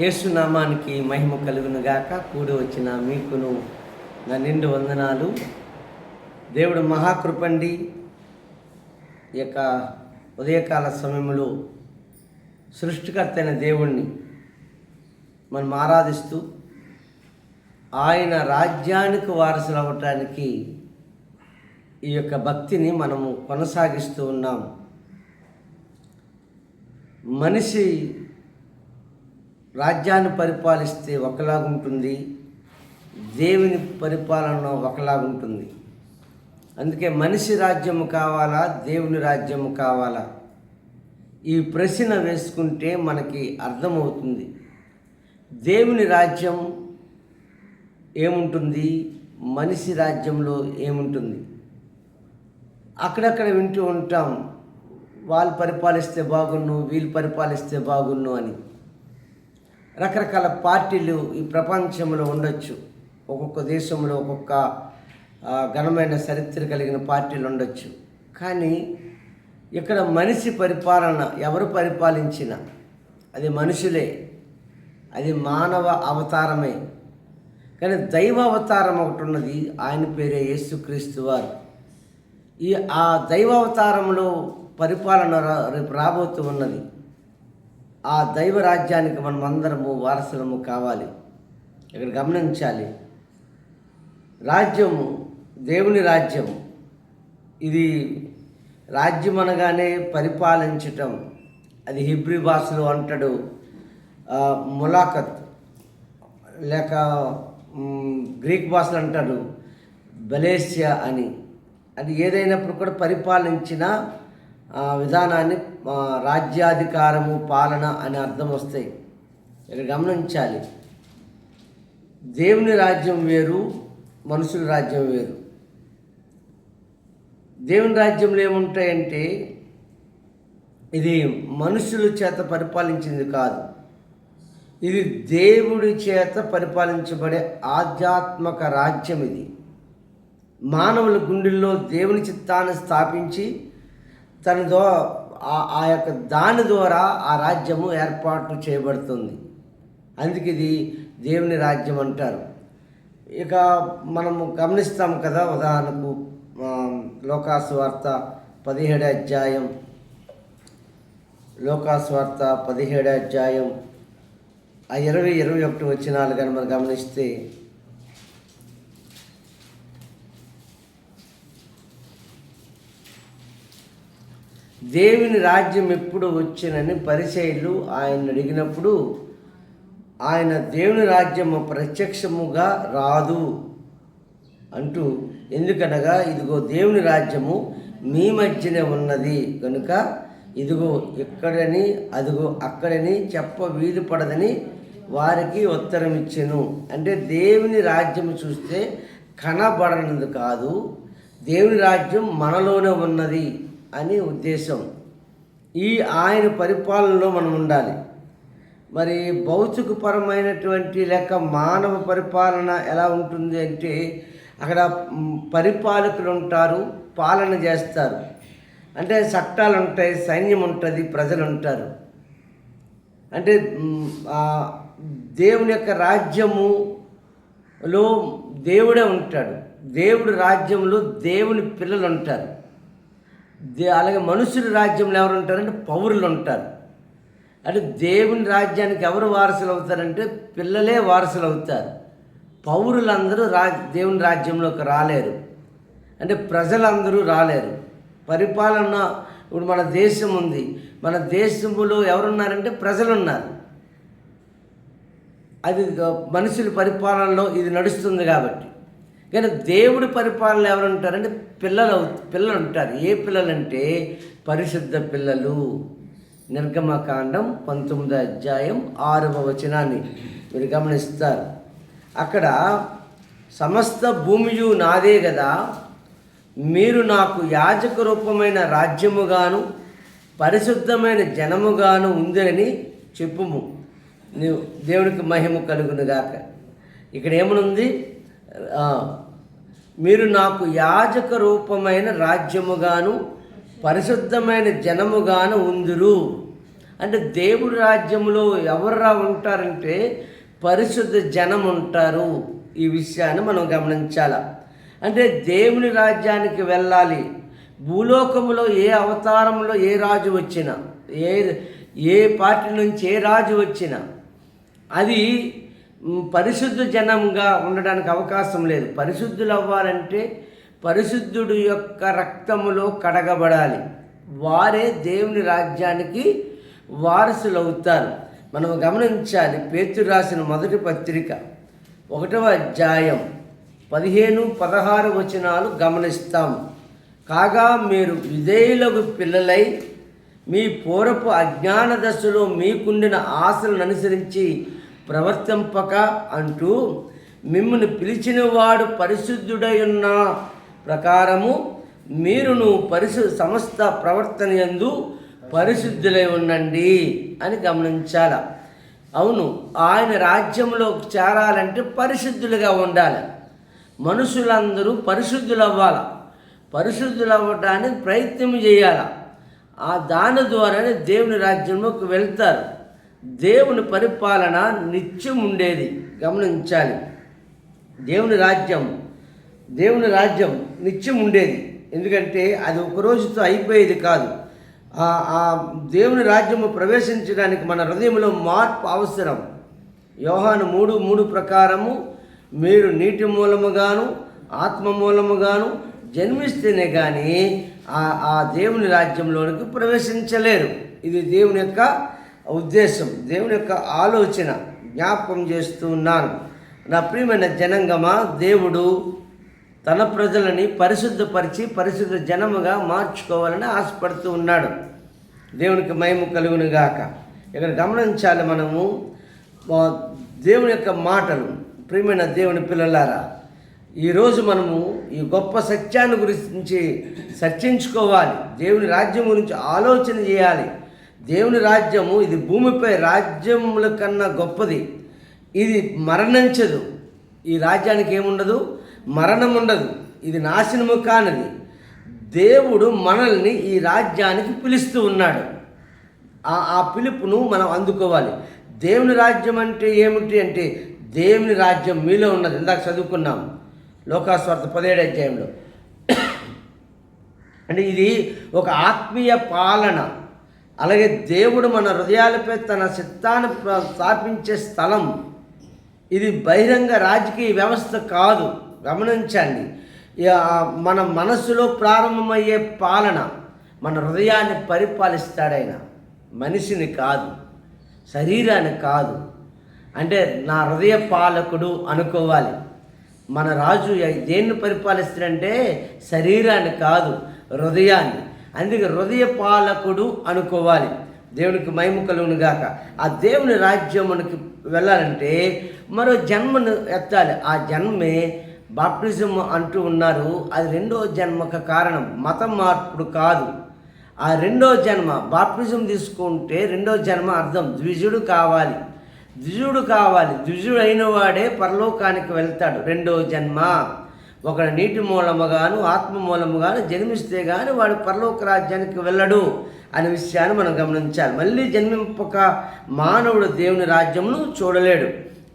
యేసునామానికి మహిమ కలుగును గాక కూడి వచ్చిన మీకును నా నిండు వందనాలు. దేవుడు మహాకృపండి. ఈ యొక్క ఉదయకాల సమయంలో సృష్టికర్త అయిన దేవుణ్ణి మనం ఆరాధిస్తూ ఆయన రాజ్యానికి వారసులు అవ్వటానికి ఈ యొక్క భక్తిని మనము కొనసాగిస్తూ ఉన్నాం. మనిషి రాజ్యాన్ని పరిపాలిస్తే ఒకలాగుంటుంది దేవుని పరిపాలన ఒకలాగుంటుంది. అందుకే మనిషి రాజ్యము కావాలా దేవుని రాజ్యము కావాలా? ఈ ప్రశ్న వేసుకుంటే మనకి అర్థమవుతుంది. దేవుని రాజ్యం ఏముంటుంది? మనిషి రాజ్యంలో ఏముంటుంది? అక్కడక్కడ వింటూ ఉంటాం వాళ్ళు పరిపాలిస్తే బాగున్ను వీళ్ళు పరిపాలిస్తే బాగున్ను అని. రకరకాల పార్టీలు ఈ ప్రపంచంలో ఉండొచ్చు. ఒక్కొక్క దేశంలో ఒక్కొక్క ఘనమైన చరిత్ర కలిగిన పార్టీలు ఉండొచ్చు. కానీ ఇక్కడ మనిషి పరిపాలన ఎవరు పరిపాలించిన అది మనుషులే. అది మానవ అవతారమే. కానీ దైవ అవతారం ఒకటి ఉన్నది ఆయన పేరే యేసుక్రీస్తు వారు. ఈ ఆ దైవ అవతారంలో పరిపాలన రా- రేపు రాబోతూ ఉన్నది. ఆ దైవ రాజ్యానికి మనం అందరము వారసులము కావాలి. ఇక్కడ గమనించాలి. రాజ్యము దేవుని రాజ్యం ఇది రాజ్యం అనగానే పరిపాలించటం. అది హిబ్రి భాషలో అంటాడు ములాఖత్. లేక గ్రీక్ భాషలు అంటాడు బలేసియా అని. అది ఏదైనప్పుడు కూడా పరిపాలించిన విధానాన్ని రాజ్యాధికారము పాలన అని అర్థం వస్తాయి ఇక్కడ గమనించాలి. దేవుని రాజ్యం వేరు మనుషుల రాజ్యం వేరు. దేవుని రాజ్యంలో ఏముంటాయంటే ఇది మనుషుల చేత పరిపాలించింది కాదు. ఇది దేవుడి చేత పరిపాలించబడే ఆధ్యాత్మక రాజ్యం ఇది. మానవుల గుండెల్లో దేవుని చిత్తాన్ని స్థాపించి తన ద్వా ఆ- ఆ యొక్క దాని ద్వారా ఆ రాజ్యము ఏర్పాటు చేయబడుతుంది. అందుకే ఇది దేవుని రాజ్యం అంటారు. ఇక మనము గమనిస్తాం కదా ఉదాహరణకు ఆ, లోకాసు వార్త పదిహేడు అధ్యాయం. లోకాసు వార్త పదిహేడు అధ్యాయం. ఆ ఇరవై ఇరవై ఒకటి వచ్చినాలు కానీ మనం గమనిస్తే దేవుని రాజ్యం ఎప్పుడు వచ్చినని పరిచయులు ఆయన అడిగినప్పుడు ఆయన దేవుని రాజ్యము ప్రత్యక్షముగా రాదు అంటూ ఎందుకనగా ఇదిగో దేవుని రాజ్యము మీ మధ్యనే ఉన్నది. కనుక ఇదిగో ఇక్కడని అదిగో అక్కడని చెప్ప వీలు పడదని వారికి ఉత్తరం ఇచ్చెను. అంటే దేవుని రాజ్యం చూస్తే కనబడనది కాదు దేవుని రాజ్యం మనలోనే ఉన్నది. అని ఉద్దేశం. ఈ ఆయన పరిపాలనలో మనం ఉండాలి. మరి భౌతికపరమైనటువంటి లేక మానవ పరిపాలన ఎలా ఉంటుంది అంటే అక్కడ పరిపాలకులు ఉంటారు పాలన చేస్తారు. అంటే చట్టాలు ఉంటాయి సైన్యం ఉంటుంది ప్రజలు ఉంటారు అంటే దేవుని యొక్క రాజ్యములో దేవుడే ఉంటాడు. దేవుడి రాజ్యంలో దేవుని పిల్లలు ఉంటారు అలాగే మనుషుల రాజ్యంలో ఎవరు ఉంటారంటే పౌరులు ఉంటారు. అంటే దేవుని రాజ్యానికి ఎవరు వారసులు అవుతారంటే పిల్లలే వారసులు అవుతారు. పౌరులందరూ రా దేవుని రాజ్యంలోకి రాలేరు. అంటే ప్రజలందరూ రాలేరు. పరిపాలన ఇప్పుడు మన దేశం ఉంది. మన దేశంలో ఎవరున్నారంటే ప్రజలు ఉన్నారు అది మనుషుల పరిపాలనలో ఇది నడుస్తుంది కాబట్టి. కానీ దేవుడి పరిపాలన ఎవరు ఉంటారంటే పిల్లలు పిల్లలు ఉంటారు ఏ పిల్లలు అంటే పరిశుద్ధ పిల్లలు. నిర్గమకాండం పంతొమ్మిదో అధ్యాయం ఆరవ వచనాన్ని మీరు గమనిస్తారు. అక్కడ సమస్త భూమియు నాదే కదా. మీరు నాకు యాజక రూపమైన రాజ్యముగాను పరిశుద్ధమైన జనముగాను ఉందని చెప్పుము. నీవు దేవునికి మహిమ కలుగునుగాక. ఇక్కడ ఏమనుంది? మీరు నాకు యాజక రూపమైన రాజ్యముగాను పరిశుద్ధమైన జనముగాను ఉందురు. అంటే దేవుడి రాజ్యంలో ఎవర్రా ఉంటారంటే పరిశుద్ధ జనం ఉంటారు. ఈ విషయాన్ని మనం గమనించాల. అంటే దేవుని రాజ్యానికి వెళ్ళాలి. భూలోకంలో ఏ అవతారంలో ఏ రాజు వచ్చినా ఏ ఏ పార్టీ నుంచి ఏ రాజు వచ్చినా అది పరిశుద్ధ జనంగా ఉండడానికి అవకాశం లేదు. పరిశుద్ధులు అవ్వాలంటే పరిశుద్ధుడు యొక్క రక్తములో కడగబడాలి. వారే దేవుని రాజ్యానికి వారసులు అవుతారు మనం గమనించాలి పేతు రాసిన మొదటి పత్రిక ఒకటవ అధ్యాయం పదిహేను పదహారు వచనాలు గమనిస్తాం. కాగా మీరు విధేయులకు పిల్లలై మీ పూర్వపు అజ్ఞాన దశలో మీకుండిన ఆశలను అనుసరించి ప్రవర్తింపక అంటూ మిమ్మల్ని పిలిచిన వాడు పరిశుద్ధుడై ఉన్న ప్రకారము మీరును పరిశు సమస్త ప్రవర్తన యందు పరిశుద్ధులై ఉండండి అని గమనించాల. అవును ఆయన రాజ్యంలో చేరాలంటే పరిశుద్ధులుగా ఉండాలి. మనుషులందరూ పరిశుద్ధులు అవ్వాలి పరిశుద్ధులు అవ్వడానికి ప్రయత్నం చేయాలి. ఆ దాని ద్వారానే దేవుని రాజ్యంలోకి వెళ్తారు. దేవుని పరిపాలన నిత్యం ఉండేది. గమనించాలి. దేవుని రాజ్యం దేవుని రాజ్యం నిత్యం ఉండేది. ఎందుకంటే అది ఒక రోజుతో అయిపోయేది కాదు. ఆ దేవుని రాజ్యము ప్రవేశించడానికి మన హృదయంలో మార్పు అవసరం. యోహాను మూడు మూడు ప్రకారము మీరు నీటి మూలముగాను ఆత్మ మూలముగాను జన్మిస్తేనే కానీ ఆ ఆ దేవుని రాజ్యంలోనికి ప్రవేశించలేరు. ఇది దేవుని యొక్క ఉద్దేశం దేవుని యొక్క ఆలోచన జ్ఞాపకం చేస్తూ ఉన్నాను నా ప్రియమైన జనంగమా దేవుడు తన ప్రజలని పరిశుద్ధపరిచి పరిశుద్ధ జనముగా మార్చుకోవాలని ఆశపడుతూ ఉన్నాడు. దేవునికి మహిమ కలుగునుగాక. ఇక్కడ గమనించాలి మనము దేవుని యొక్క మాటలు. ప్రియమైన దేవుని పిల్లలారా ఈరోజు మనము ఈ గొప్ప సత్యాన్ని గురించి చర్చించుకోవాలి దేవుని రాజ్యం గురించి ఆలోచన చేయాలి. దేవుని రాజ్యము ఇది భూమిపై రాజ్యముల కన్నా గొప్పది. ఇది మరణించదు ఈ రాజ్యానికి ఏముండదు? మరణం ఉండదు ఇది నాశనము కానిది. దేవుడు మనల్ని ఈ రాజ్యానికి పిలుస్తూ ఉన్నాడు. ఆ ఆ పిలుపును మనం అందుకోవాలి. దేవుని రాజ్యం అంటే ఏమిటి అంటే దేవుని రాజ్యం మీలో ఉన్నది. ఇందాక చదువుకున్నాం. లోకాస్వార్థ పదిహేడు అధ్యాయంలో. అంటే ఇది ఒక ఆత్మీయ పాలన. అలాగే దేవుడు మన హృదయాలపై తన చిత్తాన్ని స్థాపించే స్థలం. ఇది బహిరంగ రాజకీయ వ్యవస్థ కాదు. గమనించండి. మన మనసులో ప్రారంభమయ్యే పాలన మన హృదయాన్ని పరిపాలిస్తాడైన మనిషిని కాదు శరీరాన్ని కాదు. అంటే నా హృదయ పాలకుడు అనుకోవాలి. మన రాజు దేన్ని పరిపాలిస్తాడంటే శరీరాన్ని కాదు హృదయాన్ని. అందుకే హృదయ పాలకుడు అనుకోవాలి. దేవునికి మైముకలును గాక. ఆ దేవుని రాజ్యం మనకి వెళ్ళాలంటే మరో జన్మను ఎత్తాలి. ఆ జన్మే బాప్టిజం అంటూ ఉన్నారు. అది రెండో జన్మకు కారణం. మతం మార్పుడు కాదు. ఆ రెండో జన్మ బాప్టిజం తీసుకుంటే రెండో జన్మ అర్థం ద్విజుడు కావాలి. ద్విజుడు కావాలి. ద్విజుడు అయిన వాడే పరలోకానికి వెళ్తాడు. రెండో జన్మ. ఒకడు నీటి మూలముగాను ఆత్మ మూలముగాను జన్మిస్తే గాని వాడు పరలోక రాజ్యానికి వెళ్ళడు అనే విషయాన్ని మనం గమనించాలి. మళ్ళీ జన్మింపక మానవుడు దేవుని రాజ్యమును చూడలేడు.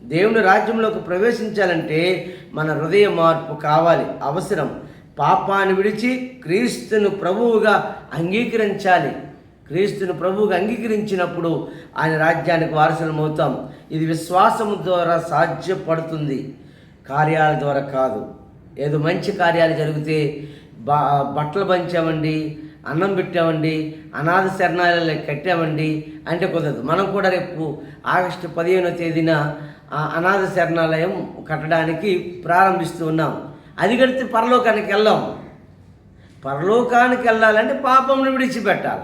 దేవుని రాజ్యంలోకి ప్రవేశించాలంటే మన హృదయ మార్పు కావాలి అవసరం. పాపాన్ని విడిచి క్రీస్తును ప్రభువుగా అంగీకరించాలి. క్రీస్తును ప్రభువుగా అంగీకరించినప్పుడు ఆయన రాజ్యానికి వారసులమవుతాం. ఇది విశ్వాసం ద్వారా సాధ్యపడుతుంది. కార్యాల ద్వారా కాదు. ఏదో మంచి కార్యాలు జరిగితే బా బట్టలు పంచామండి అన్నం పెట్టామండి అనాథ శరణాలయాలు కట్టామండి అంటే కుదరదు. మనం కూడా రేపు ఆగస్టు పదిహేనో తేదీన అనాథ శరణాలయం కట్టడానికి ప్రారంభిస్తూ ఉన్నాం. అది కడితే పరలోకానికి వెళ్ళాం. పరలోకానికి వెళ్ళాలంటే పాపంను విడిచిపెట్టాలి.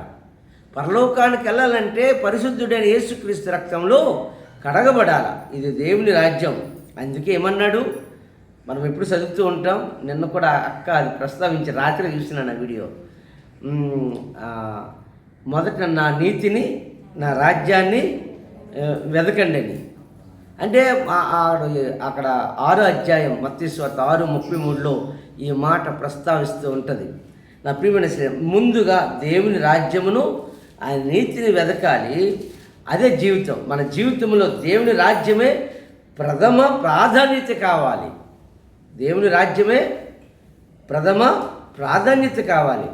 పరలోకానికి వెళ్ళాలంటే పరిశుద్ధుడైన యేసుక్రీస్తు రక్తంలో కడగబడాలి. ఇది దేవుని రాజ్యం. అందుకే ఏమన్నాడు? మనం ఎప్పుడు చదువుతూ ఉంటాం. నిన్న కూడా అక్క అది ప్రస్తావించి రాత్రి చూసినాను ఆ వీడియో. మొదట నా నీతిని నా రాజ్యాన్ని వెదకండి అని. అంటే అక్కడ ఆరో అధ్యాయం మత్స్వార్త ఆరు ముప్పై మూడులో ఈ మాట ప్రస్తావిస్తూ ఉంటుంది. నా ప్రియమైన ముందుగా దేవుని రాజ్యమును ఆయన నీతిని వెదకాలి. అదే జీవితం. మన జీవితంలో దేవుని రాజ్యమే ప్రథమ ప్రాధాన్యత కావాలి. దేవుని రాజ్యమే ప్రథమ ప్రాధాన్యత కావాలి.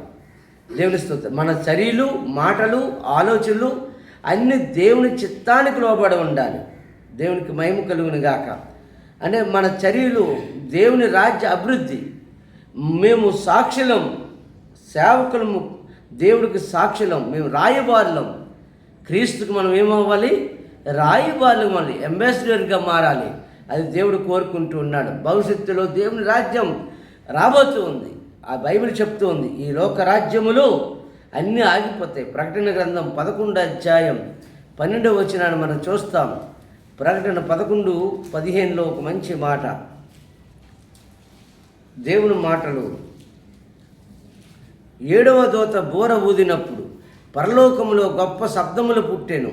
దేవుని స్తోత్రం. మన చర్యలు మాటలు ఆలోచనలు అన్ని దేవుని చిత్తానికి లోబడి ఉండాలి. దేవునికి మహిమ కలుగును గాక. అంటే మన చర్యలు దేవుని రాజ్య అభివృద్ధి. మేము సాక్షులం సేవకులము దేవుడికి సాక్షులం మేము రాయబారులం. క్రీస్తుకు మనం ఏమవ్వాలి? రాయబారులు మళ్ళీ అంబాసిడర్గా మారాలి. అది దేవుడు కోరుకుంటూ ఉన్నాడు. భవిష్యత్తులో దేవుని రాజ్యం రాబోతూ ఉంది. ఆ బైబిల్ చెప్తూ ఉంది. ఈ లోక రాజ్యములు అన్నీ ఆగిపోతాయి. ప్రకటన గ్రంథం పదకొండు అధ్యాయం పన్నెండవ వచ్చినాన్ని మనం చూస్తాం. ప్రకటన పదకొండు పదిహేనులో ఒక మంచి మాట. దేవుని మాటలు. ఏడవ దోత బోర ఊదినప్పుడు పరలోకములో గొప్ప శబ్దములు పుట్టెను.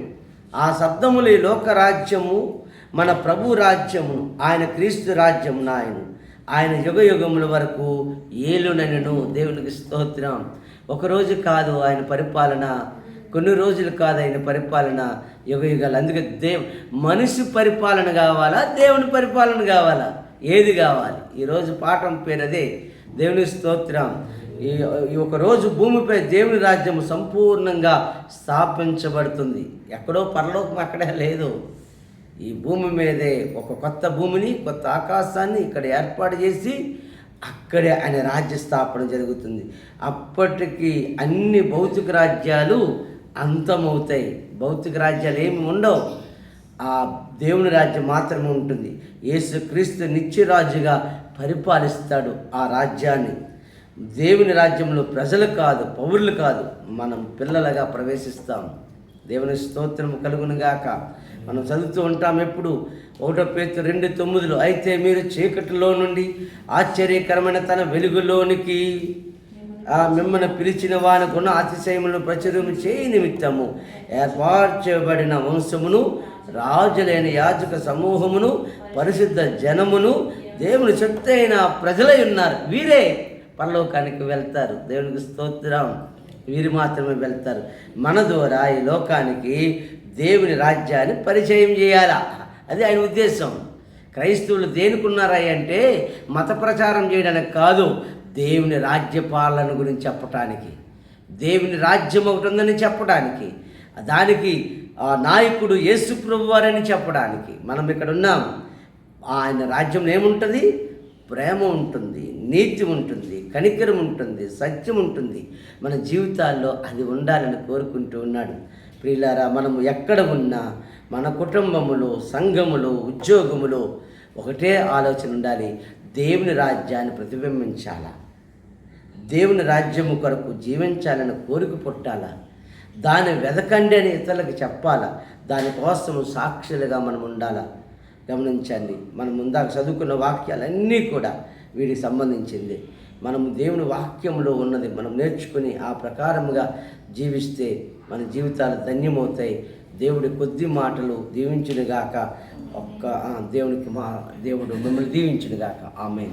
ఆ శబ్దములు ఈ లోక రాజ్యము మన ప్రభు రాజ్యము ఆయన క్రీస్తు రాజ్యం నాయను. ఆయన యుగ యుగముల వరకు ఏలునను దేవునికి స్తోత్రం. ఒకరోజు కాదు ఆయన పరిపాలన కొన్ని రోజులు కాదు ఆయన పరిపాలన యుగ యుగాలు అందుకే దేవ్ మనిషి పరిపాలన కావాలా దేవుని పరిపాలన కావాలా? ఏది కావాలి? ఈరోజు పాఠం పేరు అదే దేవుని స్తోత్రం. ఈ ఒకరోజు రోజు భూమిపై దేవుని రాజ్యం సంపూర్ణంగా స్థాపించబడుతుంది. ఎక్కడో పరలోకం అక్కడే లేదు. ఈ భూమి మీదే ఒక కొత్త భూమిని కొత్త ఆకాశాన్ని ఇక్కడ ఏర్పాటు చేసి అక్కడే ఆయన రాజ్య స్థాపన జరుగుతుంది. అప్పటికి అన్ని భౌతిక రాజ్యాలు అంతమవుతాయి. భౌతిక రాజ్యాలు ఏమి ఉండవు. ఆ దేవుని రాజ్యం మాత్రమే ఉంటుంది. యేసుక్రీస్తు నిత్యరాజుగా పరిపాలిస్తాడు ఆ రాజ్యాన్ని. దేవుని రాజ్యంలో ప్రజలు కాదు పౌరులు కాదు మనం పిల్లలుగా ప్రవేశిస్తాం. దేవుని స్తోత్రం కలుగునుగాక మనం చదువుతూ ఉంటాం ఎప్పుడు. ఒకటో పేరు రెండు తొమ్మిదిలో అయితే మీరు చీకటిలో నుండి ఆశ్చర్యకరమైన తన వెలుగులోనికి ఆ మిమ్మల్ని పిలిచిన వాని గుణ అతిశయములను ప్రచురం చేయి నిమిత్తము. ఏర్పార్చబడిన వంశమును రాజులైన యాజక సమూహమును పరిశుద్ధ జనమును దేవుని చెత్తైన ప్రజలై ఉన్నారు. వీరే పరలోకానికి వెళ్తారు. దేవునికి స్తోత్రం. వీరు మాత్రమే వెళ్తారు. మన ద్వారా ఈ లోకానికి దేవుని రాజ్యాన్ని పరిచయం చేయాలా? అది ఆయన ఉద్దేశం. క్రైస్తవులు దేనికున్నారా అంటే మత ప్రచారం చేయడానికి కాదు దేవుని రాజ్యపాలన గురించి చెప్పటానికి. దేవుని రాజ్యం ఒకటి ఉందని చెప్పడానికి దానికి ఆ నాయకుడు యేసు ప్రభు వారని చెప్పడానికి మనం ఇక్కడ ఉన్నాం. ఆయన రాజ్యం ఏముంటుంది? ప్రేమ ఉంటుంది. నీతి ఉంటుంది కనికరం ఉంటుంది సత్యం ఉంటుంది. మన జీవితాల్లో అది ఉండాలని కోరుకుంటూ ఉన్నాడు. ప్రియులారా మనము ఎక్కడ ఉన్నా మన కుటుంబములో సంఘములో ఉద్యోగములో ఒకటే ఆలోచన ఉండాలి. దేవుని రాజ్యాన్ని ప్రతిబింబించాలా? దేవుని రాజ్యము కొరకు జీవించాలని కోరిక పుట్టాలా? దాన్ని వెదకండి అని ఇతరులకు చెప్పాలా? దానికోసం సాక్షులుగా మనం ఉండాలా? గమనించండి మనం ముందాక చదువుకున్న వాక్యాలన్నీ కూడా వీటికి సంబంధించింది. మనము దేవుని వాక్యంలో ఉన్నది మనం నేర్చుకుని ఆ ప్రకారముగా జీవిస్తే మన జీవితాలు ధన్యమవుతాయి. దేవుడి కొద్ది మాటలు దీవించునుగాక. ఒక్క దేవునికి మా దేవుడు మిమ్మల్ని దీవించునుగాక. ఆమె